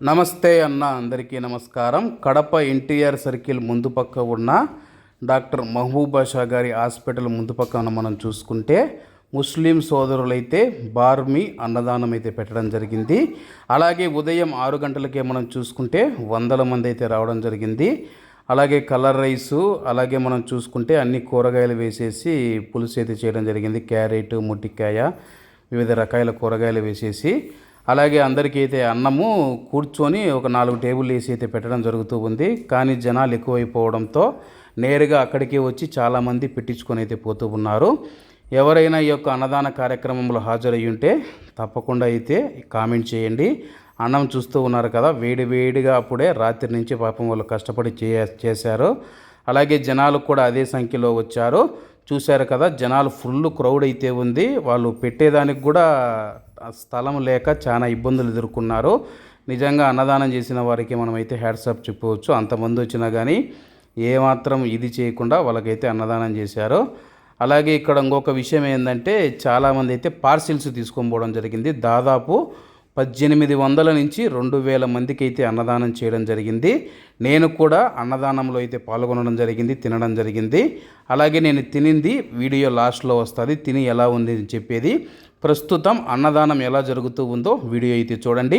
నమస్తే అన్న అందరికీ నమస్కారం. కడప ఎన్టీఆర్ సర్కిల్ ముందు పక్క ఉన్న డాక్టర్ మహబూబ్ షా గారి హాస్పిటల్ ముందు పక్కన మనం చూసుకుంటే ముస్లిం సోదరులైతే బార్మీ అన్నదానం అయితే పెట్టడం జరిగింది. అలాగే ఉదయం ఆరు గంటలకే మనం చూసుకుంటే వందల మంది అయితే రావడం జరిగింది. అలాగే కలర్ రైసు అలాగే మనం చూసుకుంటే అన్ని కూరగాయలు వేసేసి పులుసు అయితే చేయడం జరిగింది. క్యారెట్ ముట్టికాయ వివిధ రకాల కూరగాయలు వేసేసి అలాగే అందరికీ అయితే అన్నము కూర్చొని ఒక నాలుగు టేబుల్ వేసి అయితే పెట్టడం జరుగుతూ ఉంది. కానీ జనాలు ఎక్కువైపోవడంతో నేరుగా అక్కడికే వచ్చి చాలామంది పెట్టించుకొని అయితే పోతూ ఉన్నారు. ఎవరైనా ఈ యొక్క అన్నదాన కార్యక్రమంలో హాజరయ్యి ఉంటే తప్పకుండా అయితే కామెంట్ చేయండి. అన్నం చూస్తూ ఉన్నారు కదా వేడి వేడిగా అప్పుడే రాత్రి నుంచి పాపం వాళ్ళు కష్టపడి చే చేశారు. అలాగే జనాలు కూడా అదే సంఖ్యలో వచ్చారు. చూశారు కదా జనాలు ఫుల్ క్రౌడ్ అయితే ఉంది. వాళ్ళు పెట్టేదానికి కూడా స్థలం లేక చాలా ఇబ్బందులు ఎదుర్కొన్నారు. నిజంగా అన్నదానం చేసిన వారికి మనమైతే హ్యాట్సాప్ చెప్పవచ్చు. అంతమంది వచ్చినా కానీ ఏమాత్రం ఇది చేయకుండా వాళ్ళకైతే అన్నదానం చేశారు. అలాగే ఇక్కడ ఇంకొక విషయం ఏంటంటే చాలామంది అయితే పార్సిల్స్ తీసుకొని పోవడం జరిగింది. దాదాపు పద్దెనిమిది వందల నుంచి రెండు వేల మందికి అయితే అన్నదానం చేయడం జరిగింది. నేను కూడా అన్నదానంలో అయితే పాల్గొనడం జరిగింది తినడం జరిగింది. అలాగే నేను తినింది వీడియో లాస్ట్లో వస్తుంది తిని ఎలా ఉంది అని చెప్పేది. ప్రస్తుతం అన్నదానం ఎలా జరుగుతూ ఉందో వీడియో అయితే చూడండి.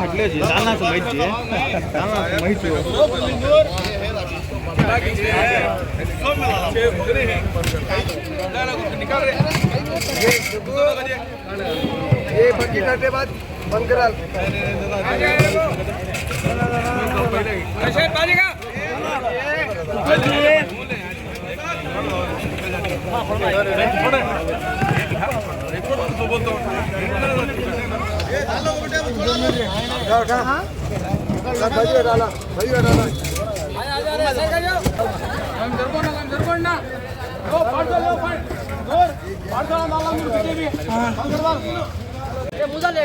એટલે છે નાના તો મહિત છે નાના તો મહિત ये बच्ची करने बाद बंद करा पहले ముదలే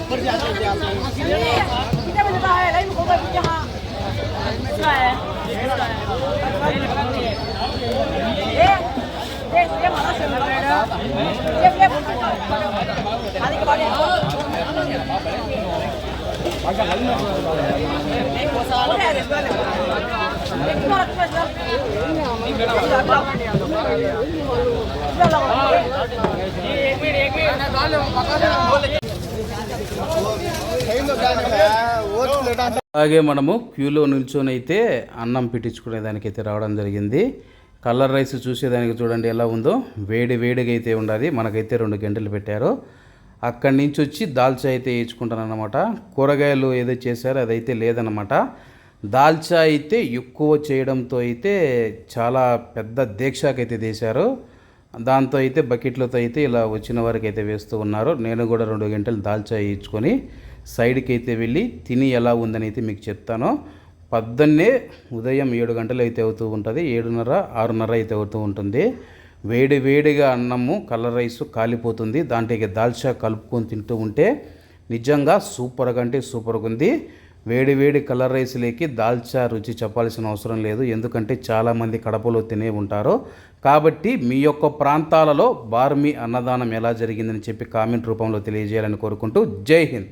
ऊपर जाते అలాగే మనము క్యూలో నిల్చొని అయితే అన్నం పెట్టించుకునే దానికైతే రావడం జరిగింది. కలర్ రైస్ చూసేదానికి చూడండి ఎలా ఉందో. వేడి వేడిగా అయితే ఉండాలి. మనకైతే రెండు గంటలు పెట్టారు. అక్కడి నుంచి వచ్చి దాల్చా అయితే వేయించుకుంటాను అనమాట కూరగాయలు ఏదో చేశారో అదైతే లేదనమాట దాల్చా అయితే ఎక్కువ చేయడంతో అయితే చాలా పెద్ద దీక్షకైతే తీశారు. దాంతో అయితే బకెట్లతో అయితే ఇలా వచ్చిన వారికి అయితే వేస్తూ ఉన్నారు. నేను కూడా రెండు గంటలు దాల్చా వేయించుకొని సైడ్కి అయితే వెళ్ళి తిని ఎలా ఉందని అయితే మీకు చెప్తాను. పద్దన్నే ఉదయం ఏడు గంటలు అయితే అవుతూ ఉంటుంది. ఏడున్నర ఆరున్నర అయితే అవుతూ ఉంటుంది. వేడి వేడిగా అన్నము కలర్ రైస్ కాలిపోతుంది. దాంట్లోకి దాల్చా కలుపుకొని తింటూ ఉంటే నిజంగా సూపర్గా అంటే సూపర్గా ఉంది. వేడి వేడి కలర్ రైస్లోకి దాల్చా రుచి చెప్పాల్సిన అవసరం లేదు. ఎందుకంటే చాలామంది కడపలో తినే ఉంటారు. కాబట్టి మీ యొక్క ప్రాంతాలలో బార్మీ అన్నదానం ఎలా జరిగిందని చెప్పి కామెంట్ రూపంలో తెలియజేయాలని కోరుకుంటూ జై హింద్.